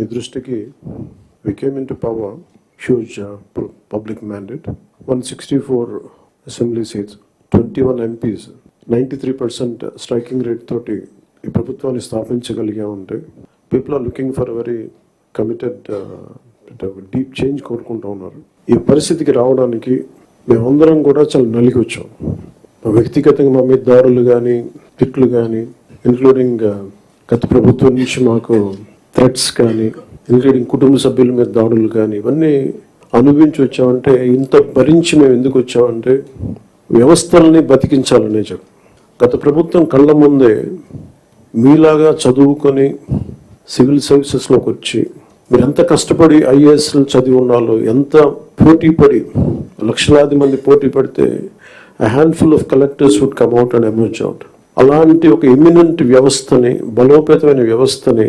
మీ దృష్టికి we came in to power huge public mandate one sixty four assembly seats twenty one MPs ninety three percent striking rate తోటి ఈ ప్రభుత్వాన్ని స్థాపించగలిగా ఉంటే people are looking for very committed deep change కోరుకుంటూ ఉన్నారు. ఈ పరిస్థితికి రావడానికి మేమందరం కూడా చాలా నలిగి వచ్చాం. వ్యక్తిగతంగా మా మీద దారులు కానీ తిట్లు కానీ ఇంక్లూడింగ్ uh, గత ప్రభుత్వం నుంచి మాకు థ్రెట్స్ కానీ ఇంక్లూడింగ్ కుటుంబ సభ్యుల మీద దాడులు కానీ ఇవన్నీ అనుభవించి వచ్చామంటే ఇంత భరించి మేము ఎందుకు వచ్చామంటే వ్యవస్థల్ని బతికించాలనే చెప్పి. గత ప్రభుత్వం కళ్ళ ముందే మీలాగా చదువుకొని సివిల్ సర్వీసెస్లోకి వచ్చి మీరు ఎంత కష్టపడి ఐఏఎస్లు చదివి ఉన్నాలో ఎంత పోటీ పడి లక్షలాది మంది పోటీ పడితే handful of collectors would come out and emerge out అలాంటి ఒక ఇమినెంట్ వ్యవస్థని బలోపేతమైన వ్యవస్థని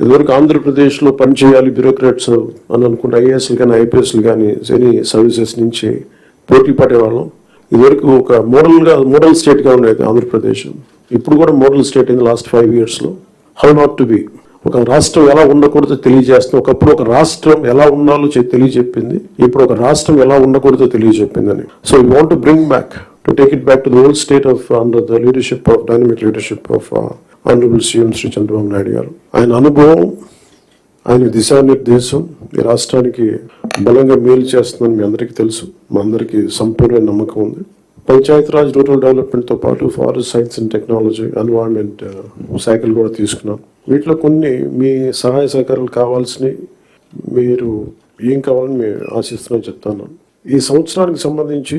ఇదివరకు ఆంధ్రప్రదేశ్లో పనిచేయాలి బ్యూరోక్రాట్స్ అని అనుకుంటే ఐఏఎస్లు కానీ ఐపీఎస్లు కానీ ఎనీ సర్వీసెస్ నుంచి పోటీ పడేవాళ్ళం. ఇదివరకు ఒక మోడల్గా మోడల్ స్టేట్గా ఉండేది ఆంధ్రప్రదేశ్. ఇప్పుడు కూడా మోడల్ స్టేట్ అయింది లాస్ట్ ఫైవ్ ఇయర్స్లో. హౌ నాట్ టు బి ఒక రాష్ట్రం ఎలా ఉండకూడదో తెలియజేస్తుంది. ఒకప్పుడు ఒక రాష్ట్రం ఎలా ఉండాలో తెలియజెప్పింది. ఇప్పుడు ఒక రాష్ట్రం ఎలా ఉండకూడదో తెలియజెప్పిందని. So you want bring back to take it to the old old state of the the leadership of leadership leadership of honourable CM Shri Chandrababu Naidu garu. ఆయన అనుభవం ఆయన దిశానిర్దేశం ఈ రాష్ట్రానికి బలంగా మేలు చేస్తుందని మీ అందరికీ తెలుసు. మా అందరికీ సంపూర్ణ నమ్మకం ఉంది. పంచాయతీరాజ్ రూరల్ డెవలప్మెంట్తో పాటు forest science and technology environment uh, శాఖలు కూడా తీసుకున్నాం. వీటిలో కొన్ని మీ సహాయ సహకారాలు కావాల్సినవి మీరు ఏం కావాలని మేము ఆశిస్తున్నాం చెప్తాను. ఈ సంవత్సరానికి సంబంధించి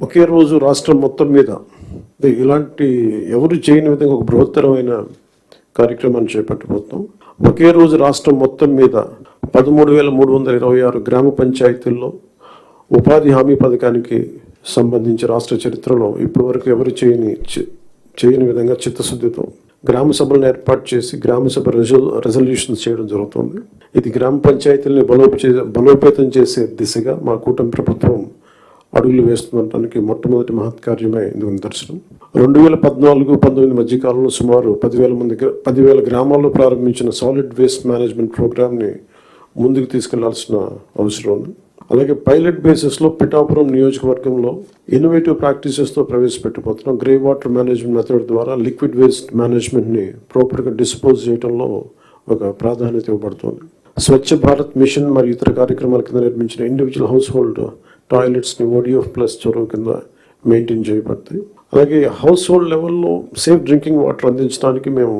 ఒకే రోజు రాష్ట్రం మొత్తం మీద ఇలాంటి ఎవరు చేయని విధంగా ఒక బృహత్తరమైన కార్యక్రమాన్ని చేపట్టబోతున్నాం. ఒకే రోజు రాష్ట్రం మొత్తం మీద పదమూడు వేల మూడు వందల ఇరవై ఆరు గ్రామ పంచాయతీల్లో ఉపాధి హామీ పథకానికి సంబంధించి రాష్ట్ర చరిత్రలో ఇప్పటి వరకు ఎవరు చేయని చేయని విధంగా చిత్తశుద్ధితో గ్రామ సభలను ఏర్పాటు చేసి గ్రామ సభ రెజల్ రెజల్యూషన్స్ చేయడం జరుగుతుంది. ఇది గ్రామ పంచాయతీలని బలోపే బలోపేతం చేసే దిశగా మా కూటమి ప్రభుత్వం అడుగులు వేస్తుండటానికి మొట్టమొదటి మహత్కార్యమే ఇందుకు నిదర్శనం రెండు వేల పద్నాలుగు పంతొమ్మిది మధ్య కాలంలో సుమారు పదివేల మంది పదివేల గ్రామాల్లో ప్రారంభించిన సాలిడ్ వేస్ట్ మేనేజ్మెంట్ ప్రోగ్రామ్ని ముందుకు తీసుకెళ్ళాల్సిన అవసరం ఉంది. అలాగే పైలట్ బేసిస్లో పిఠాపురం నియోజకవర్గంలో ఇన్నోవేటివ్ ప్రాక్టీసెస్తో ప్రవేశపెట్టబోతున్నాం. గ్రే వాటర్ మేనేజ్మెంట్ మెథడ్ ద్వారా లిక్విడ్ వేస్ట్ మేనేజ్మెంట్ని ప్రాపర్గా డిస్పోజ్ చేయడంలో ఒక ప్రాధాన్యత ఇవ్వబడుతుంది. స్వచ్ఛ భారత్ మిషన్ మరియు ఇతర కార్యక్రమాల కింద నిర్మించిన ఇండివిజువల్ హౌస్ హోల్డ్ టాయిలెట్స్ని ఓడిఎఫ్ ప్లస్ చొరవ కింద మెయింటైన్ చేయబడతాయి అలాగే హౌస్ హోల్డ్ లెవెల్లో సేఫ్ డ్రింకింగ్ వాటర్ అందించడానికి మేము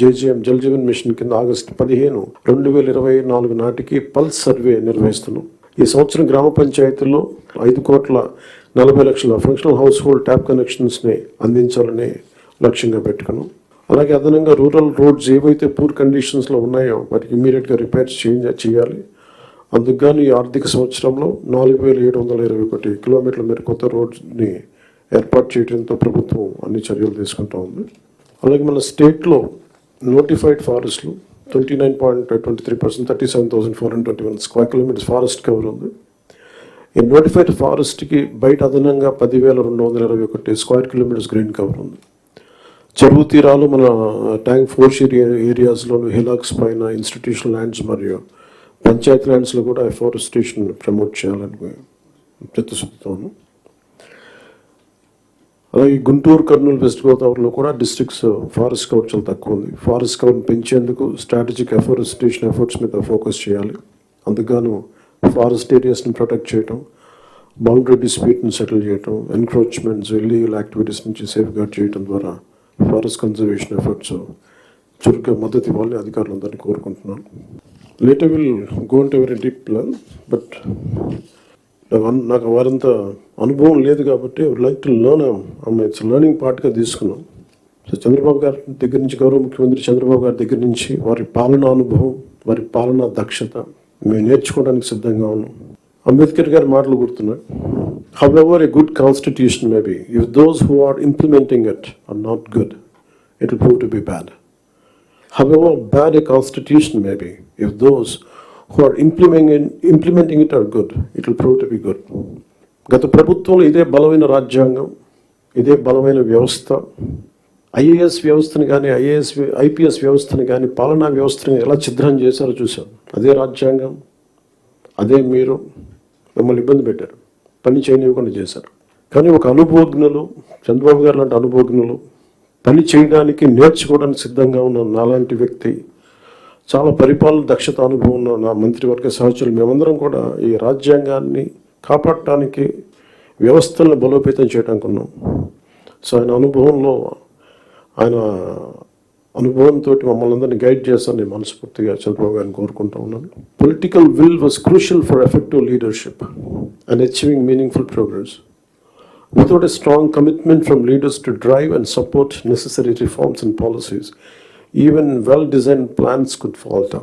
జేజీఎం జల్ జీవన్ మిషన్ కింద ఆగస్టు పదిహేను రెండు వేల ఇరవై నాలుగు నాటికి పల్స్ సర్వే నిర్వహిస్తున్నాం. ఈ సంవత్సరం గ్రామ పంచాయతీల్లో ఐదు కోట్ల నలభై లక్షల ఫంక్షనల్ హౌస్ హోల్డ్ ట్యాప్ కనెక్షన్స్ని అందించాలని లక్ష్యంగా పెట్టుకున్నాం. అలాగే అదనంగా రూరల్ రోడ్స్ ఏవైతే పూర్ కండిషన్స్లో ఉన్నాయో వాటికి ఇమీడియట్గా రిపేర్స్ చేంజ్ చేయాలి. అందుకు ఈ ఆర్థిక సంవత్సరంలో నాలుగు వేల ఏడు వందల ఇరవై ఒకటి కిలోమీటర్ల మేర కొత్త రోడ్ని ఏర్పాటు చేయడంతో ప్రభుత్వం అన్ని చర్యలు తీసుకుంటూ ఉంది. అలాగే మన స్టేట్లో notified ఫారెస్ట్లు twenty nine point twenty three percent thirty seven thousand four hundred twenty one square kilometres forest cover ఉంది. ఈ నోటిఫైడ్ ఫారెస్ట్కి బయట అదనంగా పదివేల రెండు వందల ఇరవై ఒకటి స్క్వేర్ కిలోమీటర్స్ గ్రీన్ కవర్ ఉంది. చెరువు తీరాలు మన ట్యాంక్ ఫోర్స్ ఏరియా ఏరియాస్లోను హిలాక్స్ పైన ఇన్స్టిట్యూషనల్ ల్యాండ్స్ మరియు పంచాయతీ ల్యాండ్స్లో కూడా ఎఫారెస్టేషన్ ప్రమోట్ చేయాలని చిత్తశుద్ధితోను అలాగే గుంటూరు కర్నూలు వెస్ట్ గోదావరిలో కూడా డిస్ట్రిక్ట్స్ ఫారెస్ట్ కవర్ చాలా తక్కువ ఉంది ఫారెస్ట్ కవర్ పెంచేందుకు స్ట్రాటజిక్ ఎఫారెస్టేషన్ ఎఫర్ట్స్ మీద ఫోకస్ చేయాలి. అందుకు ఫారెస్ట్ ఏరియాస్ని ప్రొటెక్ట్ చేయటం బౌండరీ డిస్ప్యూట్ని సెటిల్ చేయటం ఎన్క్రోచ్మెంట్స్ ఇల్లీగల్ యాక్టివిటీస్ నుంచి సేఫ్ గార్డ్ చేయడం ద్వారా ఫారెస్ట్ కన్జర్వేషన్ ఎఫర్ట్స్ చురుగ్గా మద్దతు ఇవ్వాలని అధికారులందరినీ కోరుకుంటున్నాను. Later will go into very deep plan but నాకు వారంత అనుభవం లేదు కాబట్టి like to learn it's learning పార్ట్గా తీసుకున్నాం. సో చంద్రబాబు గారి దగ్గర నుంచి గౌరవ ముఖ్యమంత్రి చంద్రబాబు గారి దగ్గర నుంచి వారి పాలనా అనుభవం వారి పాలనా దక్షత మేము నేర్చుకోవడానికి సిద్ధంగా ఉన్నాం. అంబేద్కర్ గారి మాటలు గుర్తున్నాయి. However good constitution maybe if those who are implementing it are not good it will prove to be bad however bad a constitution may be, if those who are implementing, implementing it are good, it will prove to be good. గత ప్రభుత్వంలో ఇదే బలమైన రాజ్యాంగం ఇదే బలమైన వ్యవస్థ. IAS వ్యవస్థను కానీ ఐఏఎస్ ఐపీఎస్ వ్యవస్థను కానీ పాలనా వ్యవస్థను ఎలా ఛిద్రం చేశారో చూసాం అదే రాజ్యాంగం అదే మీరు మిమ్మల్ని ఇబ్బంది పెట్టారు. పని చేయనివ్వకుండా చేశారు. కానీ ఒక అనుభవజ్ఞులు చంద్రబాబు గారు లాంటి అనుభవజ్ఞులు పని చేయడానికి నేర్చుకోవడానికి సిద్ధంగా ఉన్న నాలాంటి వ్యక్తి చాలా పరిపాలన దక్షత అనుభవం ఉన్న నా మంత్రివర్గ సహచరులు మేమందరం కూడా ఈ రాజ్యాంగాన్ని కాపాడటానికి వ్యవస్థలను బలోపేతం చేయడానికి ఉన్నాం. సో ఆయన అనుభవంలో ఆయన అనుభవంతో మమ్మల్ని అందరినీ గైడ్ చేస్తాను నేను మనస్ఫూర్తిగా చంద్రబాబు గారిని కోరుకుంటా ఉన్నాను. Political will was crucial for effective leadership and achieving meaningful progress Without a strong commitment from leaders to drive and support necessary reforms and policies, even well designed plans could falter.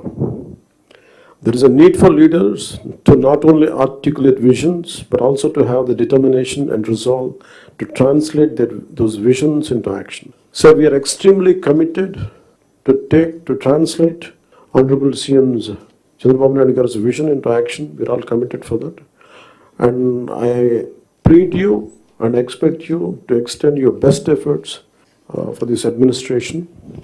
There is a need for leaders to not only articulate visions, but also to have the determination and resolve to translate their, those visions into action. So we are extremely committed to take, to translate Honorable CM's Chandrababu Naidu Garu's vision into action. We're all committed for that. And I plead you and expect you to extend your best efforts uh, for this administration